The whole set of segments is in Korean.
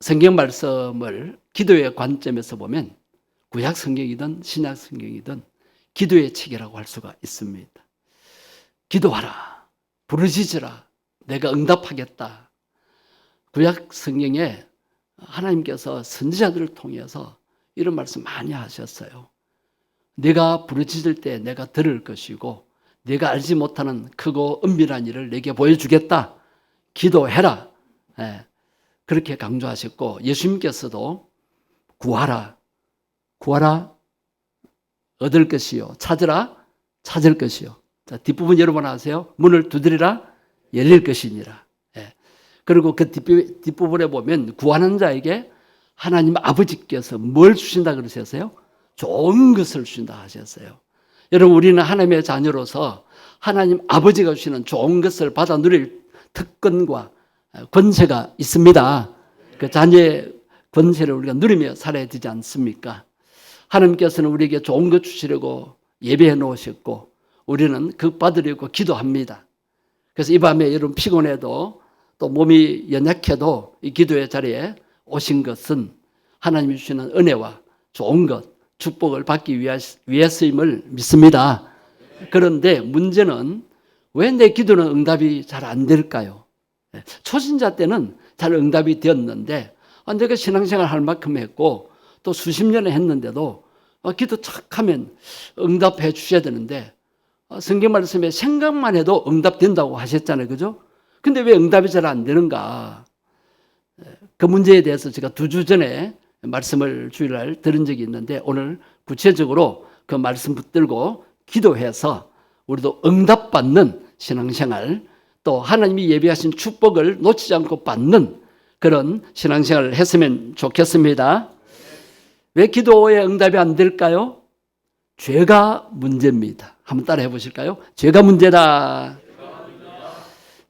성경 말씀을 기도의 관점에서 보면 구약 성경이든 신약 성경이든 기도의 책이라고 할 수가 있습니다. 기도하라. 부르짖으라. 내가 응답하겠다. 구약 성경에 하나님께서 선지자들을 통해서 이런 말씀 많이 하셨어요. 내가 부르짖을 때 내가 들을 것이고 내가 알지 못하는 크고 은밀한 일을 내게 보여주겠다. 기도해라. 예, 그렇게 강조하셨고 예수님께서도 구하라. 구하라. 얻을 것이요. 찾으라. 찾을 것이요. 자, 뒷부분 여러분 아세요? 문을 두드리라. 열릴 것이니라. 예. 그리고 그 뒷부, 뒷부분에 보면 구하는 자에게 하나님 아버지께서 뭘 주신다 그러셨어요? 좋은 것을 주신다 하셨어요. 여러분 우리는 하나님의 자녀로서 하나님 아버지가 주시는 좋은 것을 받아 누릴 특권과 권세가 있습니다. 그 자녀의 권세를 우리가 누리며 살아야 되지 않습니까? 하나님께서는 우리에게 좋은 것 주시려고 예배해 놓으셨고 우리는 그 받으려고 기도합니다. 그래서 이 밤에 여러분 피곤해도 또 몸이 연약해도 이 기도의 자리에 오신 것은 하나님이 주시는 은혜와 좋은 것, 축복을 받기 위해서임을 믿습니다. 그런데 문제는 왜 내 기도는 응답이 잘 안 될까요? 초신자 때는 잘 응답이 되었는데 아, 내가 신앙생활 할 만큼 했고 또 수십 년을 했는데도 아, 기도 착하면 응답해 주셔야 되는데 아, 성경 말씀에 생각만 해도 응답된다고 하셨잖아요. 그죠? 근데 왜 응답이 잘 안 되는가? 그 문제에 대해서 제가 두 주 전에 말씀을 주일날 들은 적이 있는데 오늘 구체적으로 그 말씀 붙들고 기도해서 우리도 응답받는 신앙생활 또 하나님이 예비하신 축복을 놓치지 않고 받는 그런 신앙생활을 했으면 좋겠습니다. 왜 기도에 응답이 안 될까요? 죄가 문제입니다. 한번 따라 해 보실까요? 죄가 문제다.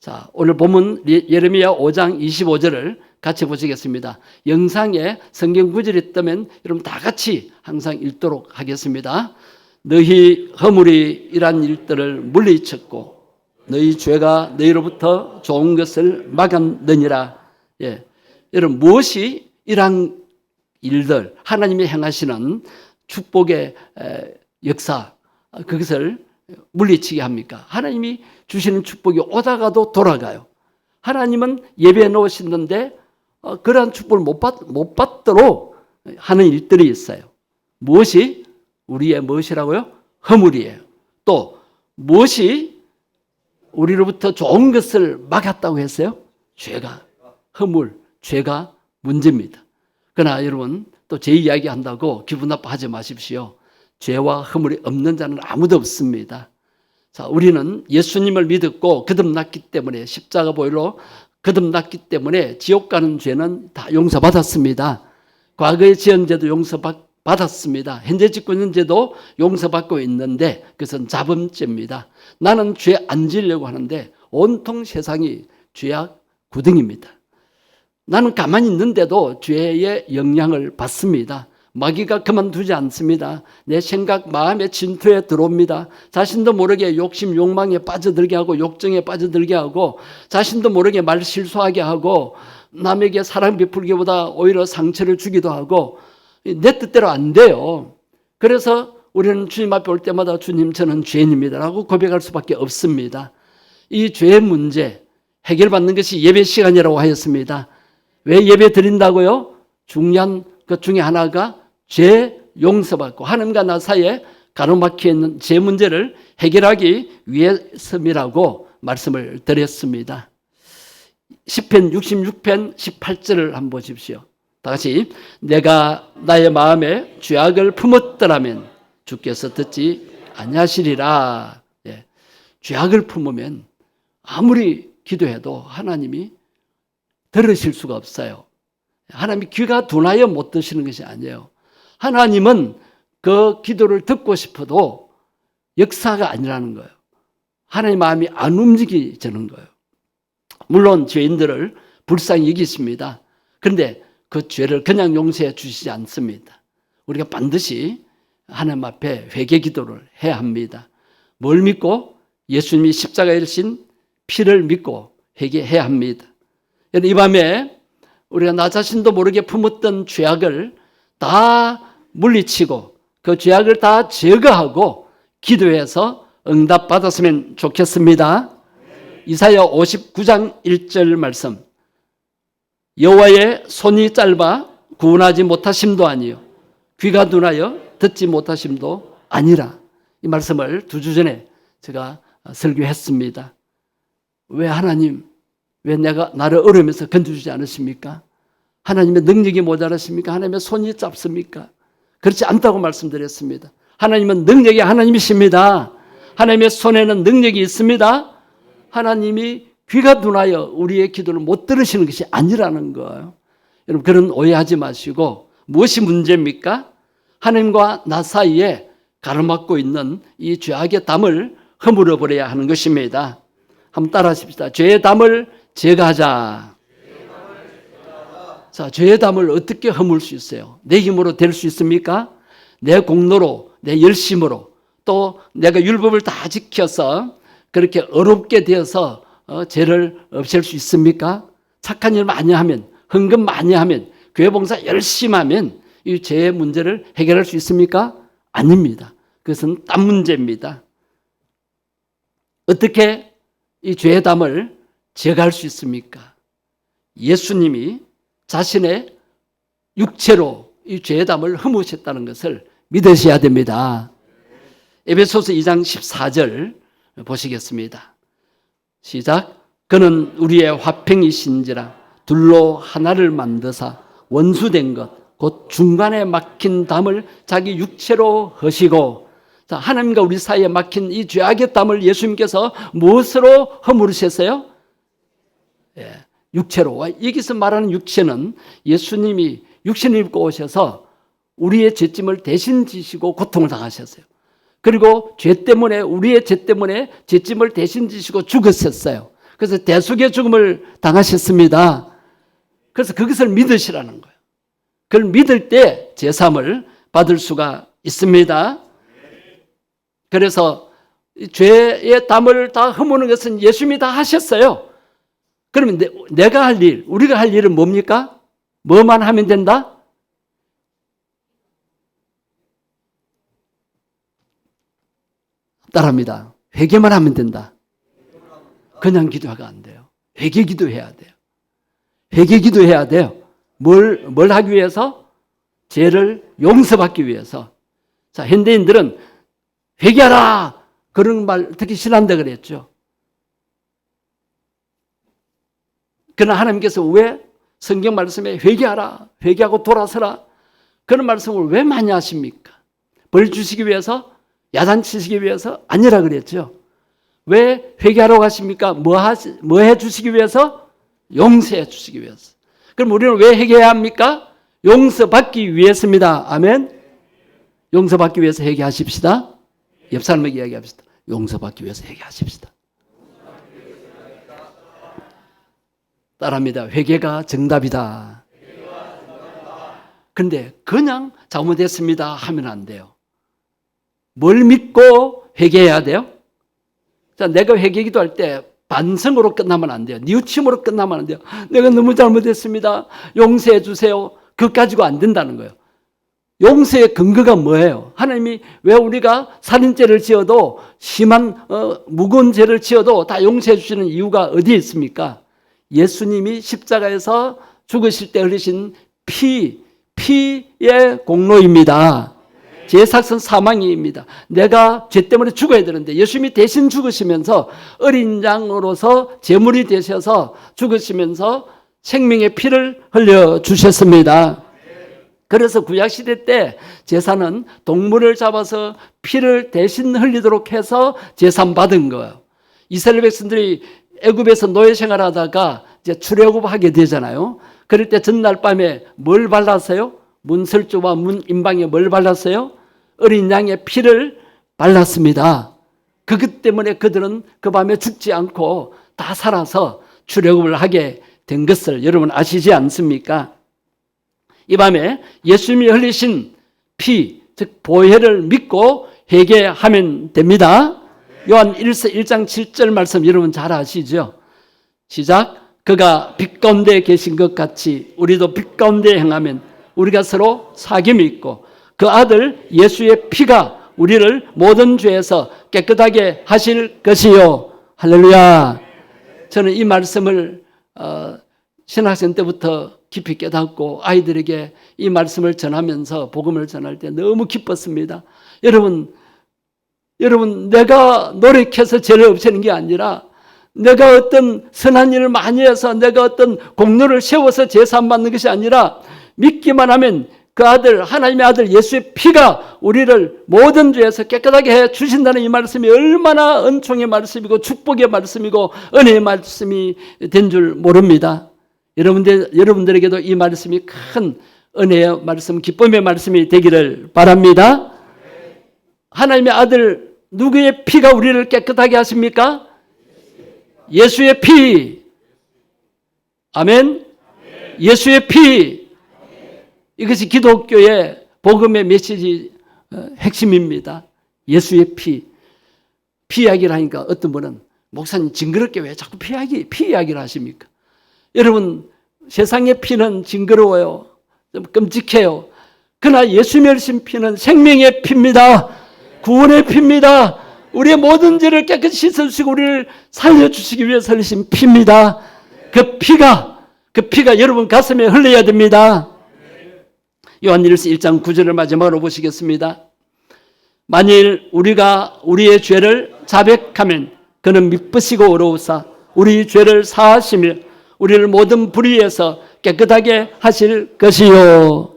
자, 오늘 본문 예레미야 5장 25절을 같이 보시겠습니다. 영상에 성경 구절이 뜨면 여러분 다 같이 항상 읽도록 하겠습니다. 너희 허물이 이란 일들을 물리쳤고 너희 죄가 너희로부터 좋은 것을 막았느니라. 예. 여러분 무엇이 이러한 일들 하나님이 행하시는 축복의 역사 그것을 물리치게 합니까? 하나님이 주시는 축복이 오다가도 돌아가요. 하나님은 예배해 놓으시는데 어, 그러한 축복을 못, 받, 못 받도록 하는 일들이 있어요. 무엇이 우리의 무엇이라고요? 허물이에요. 또 무엇이 우리로부터 좋은 것을 막았다고 했어요? 죄가 허물, 죄가 문제입니다. 그러나 여러분 또 제 이야기 한다고 기분 나빠하지 마십시오. 죄와 허물이 없는 자는 아무도 없습니다. 자, 우리는 예수님을 믿었고 거듭났기 때문에 십자가 보혈로 거듭났기 때문에 지옥 가는 죄는 다 용서받았습니다. 과거의 지은 죄도 용서받 았습니다. 현재 짓고 있는 죄도 용서받고 있는데 그것은 자범죄입니다. 나는 죄 안 지려고 하는데 온통 세상이 죄악 구덩입니다. 나는 가만히 있는데도 죄의 영향을 받습니다. 마귀가 그만두지 않습니다. 내 생각, 마음의 진토에 들어옵니다. 자신도 모르게 욕심, 욕망에 빠져들게 하고 욕정에 빠져들게 하고 자신도 모르게 말 실수하게 하고 남에게 사랑 베풀기보다 오히려 상처를 주기도 하고 내 뜻대로 안 돼요. 그래서 우리는 주님 앞에 올 때마다 주님 저는 죄인입니다라고 고백할 수밖에 없습니다. 이 죄의 문제 해결받는 것이 예배 시간이라고 하였습니다. 왜 예배 드린다고요? 중요한 것 중에 하나가 죄 용서받고 하나님과 나 사이에 가로막혀 있는 죄 문제를 해결하기 위해서이라고 말씀을 드렸습니다. 10편 66편 18절을 한번 보십시오. 다 같이 내가 나의 마음에 죄악을 품었더라면 주께서 듣지 아니하시리라. 예. 죄악을 품으면 아무리 기도해도 하나님이 들으실 수가 없어요. 하나님이 귀가 둔하여 못 드시는 것이 아니에요. 하나님은 그 기도를 듣고 싶어도 역사가 아니라는 거예요. 하나님 마음이 안 움직이지는 거예요. 물론 죄인들을 불쌍히 여기십니다. 그런데 그 죄를 그냥 용서해 주시지 않습니다. 우리가 반드시 하나님 앞에 회개 기도를 해야 합니다. 뭘 믿고 예수님이 십자가에 신 피를 믿고 회개해야 합니다. 이 밤에 우리가 나 자신도 모르게 품었던 죄악을 다 물리치고 그 죄악을 다 제거하고 기도해서 응답받았으면 좋겠습니다. 이사야 59장 1절 말씀. 여호와의 손이 짧아 구원하지 못하심도 아니요 귀가 둔하여 듣지 못하심도 아니라 이 말씀을 두 주 전에 제가 설교했습니다. 왜 하나님 왜 내가 나를 어려면서 건져주지 않으십니까? 하나님의 능력이 모자라십니까? 하나님의 손이 짧습니까? 그렇지 않다고 말씀드렸습니다. 하나님은 능력이 하나님이십니다. 하나님의 손에는 능력이 있습니다. 하나님이 귀가 둔하여 우리의 기도를 못 들으시는 것이 아니라는 거예요. 여러분 그런 오해하지 마시고 무엇이 문제입니까? 하나님과 나 사이에 가로막고 있는 이 죄악의 담을 허물어 버려야 하는 것입니다. 한번 따라하십시다. 죄의 담을 제거하자. 자, 죄의 담을 어떻게 허물 수 있어요? 내 힘으로 될 수 있습니까? 내 공로로, 내 열심으로, 또 내가 율법을 다 지켜서 그렇게 어렵게 되어서 어, 죄를 없앨 수 있습니까? 착한 일 많이 하면, 헌금 많이 하면, 교회 봉사 열심히 하면 이 죄의 문제를 해결할 수 있습니까? 아닙니다. 그것은 딴 문제입니다. 어떻게 이 죄의 담을 제거할 수 있습니까? 예수님이 자신의 육체로 이 죄의 담을 허무셨다는 것을 믿으셔야 됩니다. 에베소서 2장 14절 보시겠습니다. 시작. 그는 우리의 화평이신지라 둘로 하나를 만드사 원수된 것 곧 중간에 막힌 담을 자기 육체로 허시고 자, 하나님과 우리 사이에 막힌 이 죄악의 담을 예수님께서 무엇으로 허물으셨어요? 예, 육체로. 여기서 말하는 육체는 예수님이 육신을 입고 오셔서 우리의 죄짐을 대신 지시고 고통을 당하셨어요. 그리고 죄 때문에 우리의 죄 때문에 죄짐을 대신 지시고 죽으셨어요. 그래서 대속의 죽음을 당하셨습니다. 그래서 그것을 믿으시라는 거예요. 그걸 믿을 때 제삼을 받을 수가 있습니다. 그래서 죄의 담을 다 허무는 것은 예수님이 다 하셨어요. 그러면 내, 가할 일, 우리가 할 일은 뭡니까? 뭐만 하면 된다? 따라합니다. 회개만 하면 된다. 그냥 기도가 안 돼요. 회개 기도해야 돼요. 회개 기도해야 돼요. 뭘, 뭘 하기 위해서? 죄를 용서받기 위해서. 자, 현대인들은 회개하라! 그런 말 특히 싫어한다 그랬죠. 그러나 하나님께서 왜 성경 말씀에 회개하라, 회개하고 돌아서라 그런 말씀을 왜 많이 하십니까? 벌 주시기 위해서, 야단치시기 위해서 아니라 그랬죠. 왜 회개하라고 하십니까? 뭐 하시, 뭐 해 주시기 위해서? 용서해 주시기 위해서. 그럼 우리는 왜 회개해야 합니까? 용서받기 위해서입니다. 아멘. 용서받기 위해서 회개하십시다. 옆 사람에게 이야기합시다. 용서받기 위해서 회개하십시다. 따라합니다. 회개가 정답이다. 근데 그냥 잘못했습니다 하면 안 돼요. 뭘 믿고 회개해야 돼요? 자, 내가 회개 기도할 때 반성으로 끝나면 안 돼요. 뉘우침으로 끝나면 안 돼요. 내가 너무 잘못했습니다. 용서해 주세요. 그것 가지고 안 된다는 거예요. 용서의 근거가 뭐예요? 하나님이 왜 우리가 살인죄를 지어도 심한 어, 무거운 죄를 지어도 다 용서해 주시는 이유가 어디에 있습니까? 예수님이 십자가에서 죽으실 때 흘리신 피, 피의 공로입니다. 제 삭선 사망입니다. 내가 죄 때문에 죽어야 되는데 예수님이 대신 죽으시면서 어린 양으로서 제물이 되셔서 죽으시면서 생명의 피를 흘려 주셨습니다. 그래서 구약시대 때 제사는 동물을 잡아서 피를 대신 흘리도록 해서 제산 받은 거예요. 이스라엘 백성들이 애굽에서 노예 생활하다가 이제 출애굽하게 되잖아요. 그럴 때 전날 밤에 뭘 발랐어요? 문설주와 문 임방에 뭘 발랐어요? 어린 양의 피를 발랐습니다. 그것 때문에 그들은 그 밤에 죽지 않고 다 살아서 출애굽을 하게 된 것을 여러분 아시지 않습니까? 이 밤에 예수님이 흘리신 피, 즉 보혈을 믿고 회개하면 됩니다. 요한 1서 1장 7절 말씀 여러분 잘 아시죠? 시작. 그가 빛 가운데 계신 것 같이 우리도 빛 가운데 행하면 우리가 서로 사귐이 있고 그 아들 예수의 피가 우리를 모든 죄에서 깨끗하게 하실 것이요. 할렐루야. 저는 이 말씀을 어, 신학생 때부터 깊이 깨닫고 아이들에게 이 말씀을 전하면서 복음을 전할 때 너무 기뻤습니다. 여러분, 여러분 내가 노력해서 죄를 없애는 게 아니라 내가 어떤 선한 일을 많이 해서 내가 어떤 공로를 세워서 제사 받는 것이 아니라 믿기만 하면 그 아들 하나님의 아들 예수의 피가 우리를 모든 죄에서 깨끗하게 해 주신다는 이 말씀이 얼마나 은총의 말씀이고 축복의 말씀이고 은혜의 말씀이 된 줄 모릅니다. 여러분들 여러분들에게도 이 말씀이 큰 은혜의 말씀, 기쁨의 말씀이 되기를 바랍니다. 하나님의 아들 누구의 피가 우리를 깨끗하게 하십니까? 예수의 피. 아멘. 예수의 피. 이것이 기독교의 복음의 메시지 어, 핵심입니다. 예수의 피. 피 이야기를 하니까 어떤 분은 목사님 징그럽게 왜 자꾸 피 이야기, 피 이야기를 하십니까? 여러분 세상의 피는 징그러워요. 좀 끔찍해요. 그러나 예수 멸신 피는 생명의 피입니다. 구원의 피입니다. 우리의 모든 죄를 깨끗이 씻어주시고 우리를 살려주시기 위해서 흘리신 피입니다. 그 피가 그 피가 여러분 가슴에 흘러야 됩니다. 요한일서 1장 9절을 마지막으로 보시겠습니다. 만일 우리가 우리의 죄를 자백하면 그는 미쁘시고 어로우사 우리 죄를 사하시며 우리를 모든 불의에서 깨끗하게 하실 것이요.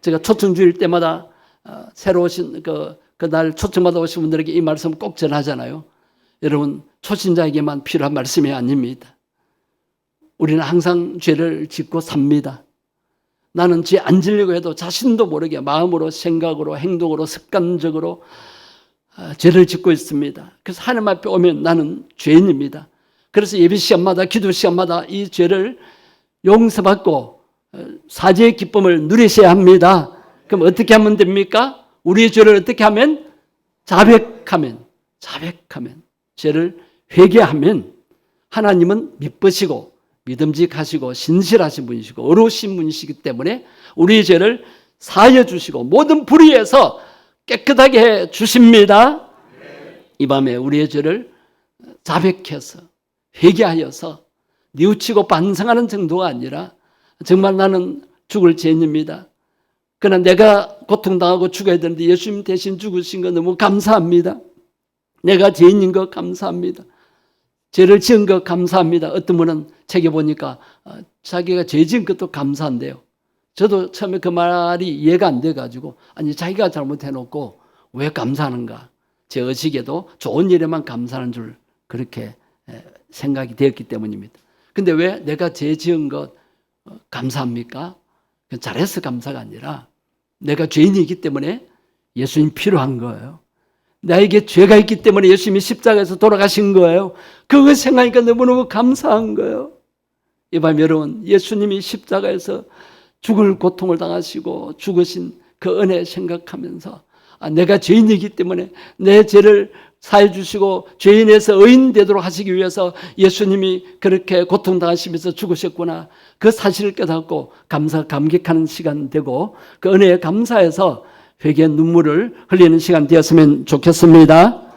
제가 초청 주일 때마다 어, 새로 오신 그 그날 초청받아 오신 분들에게 이 말씀 꼭 전하잖아요. 여러분 초신자에게만 필요한 말씀이 아닙니다. 우리는 항상 죄를 짓고 삽니다. 나는 죄안 지려고 해도 자신도 모르게 마음으로 생각으로 행동으로 습관적으로 아, 죄를 짓고 있습니다. 그래서 하나님 앞에 오면 나는 죄인입니다. 그래서 예배 시간마다 기도 시간마다 이 죄를 용서받고 어, 사죄의 기쁨을 누리셔야 합니다. 그럼 어떻게 하면 됩니까? 우리의 죄를 어떻게 하면 자백하면 자백하면 죄를 회개하면 하나님은 미쁘시고 믿음직하시고 신실하신 분이시고 어로우신 분이시기 때문에 우리의 죄를 사하여 주시고 모든 불의에서 깨끗하게 해 주십니다. 이 밤에 우리의 죄를 자백해서 회개하여서 뉘우치고 반성하는 정도가 아니라 정말 나는 죽을 죄인입니다. 그러나 내가 고통당하고 죽어야 되는데 예수님 대신 죽으신 거 너무 감사합니다. 내가 죄인인 거 감사합니다. 죄를 지은 거 감사합니다. 어떤 분은 책에 보니까 어, 자기가 죄 지은 것도 감사한데요. 저도 처음에 그 말이 이해가 안 돼가지고 아니 자기가 잘못해놓고 왜 감사하는가? 제 의식에도 좋은 일에만 감사하는 줄 그렇게 생각이 되었기 때문입니다. 근데 왜 내가 죄 지은 것 어, 감사합니까? 잘해서 감사가 아니라 내가 죄인이기 때문에 예수님 필요한 거예요. 나에게 죄가 있기 때문에 예수님이 십자가에서 돌아가신 거예요. 그거 생각하니까 너무너무 감사한 거예요. 이 밤 여러분, 예수님이 십자가에서 죽을 고통을 당하시고 죽으신 그 은혜 생각하면서 아, 내가 죄인이기 때문에 내 죄를 사해 주시고 죄인에서 의인 되도록 하시기 위해서 예수님이 그렇게 고통당하시면서 죽으셨구나. 그 사실을 깨닫고 감사 감격하는 시간 되고 그 은혜에 감사해서 회개 눈물을 흘리는 시간 되었으면 좋겠습니다.